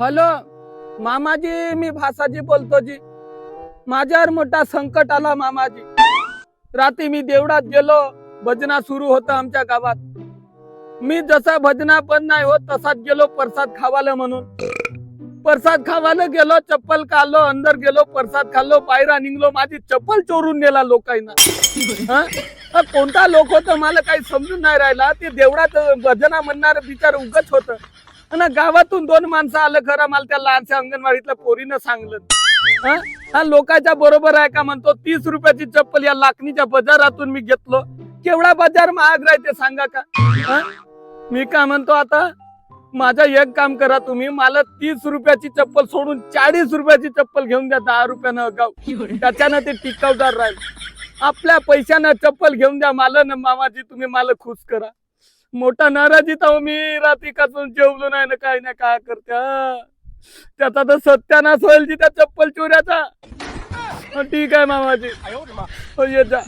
Hello मामाजी मी भासाजी बोलतो जी. माझ्यावर मोठा संकट आला मामाजी. रात्री मी देवळात गेलो भजना सुरू होतं आमच्या गावात. मी जसा भजना पण नाही होत तसाच गेलो प्रसाद खावाला म्हणून. प्रसाद खावाला गेलो चप्पल काढलो अंदर गेलो प्रसाद खाल्लो पायरा निघलो माझी चप्पल चोरून नेला लोकांना. कोणता लोक होतं मला काही समजून नाही राहिला. ते देवळात भजना म्हणणार बिचार उगच होतं. आणि गावातून दोन माणसं आलं खरं मला त्या लहानशा अंगणवाडीतल्या पोरीनं सांगलं. हा? लोकांच्या बरोबर आहे का म्हणतो? तीस रुपयाची चप्पल या लाखणीच्या बाजारातून मी घेतलो. केवढा बाजार महाग राहते सांगा का? हा? मी काय म्हणतो आता? माझा एक काम करा तुम्ही मला तीस रुपयाची चप्पल सोडून चाळीस रुपयाची चप्पल घेऊन द्या दहा रुपयानं गाव त्याच्यानं ते टिकावदार राहील. आपल्या पैशानं चप्पल घेऊन द्या मला ना मामाजी तुम्ही मला खुश करा. मोठा नाराजीत आहो मी. रात्री काचून जेवलो नाही ना काय ना काय करत्या त्याचा तर सत्यानाश होईल जी त्या चप्पल चोऱ्याचा. ठीक आहे मामाजी. हो, येत जा.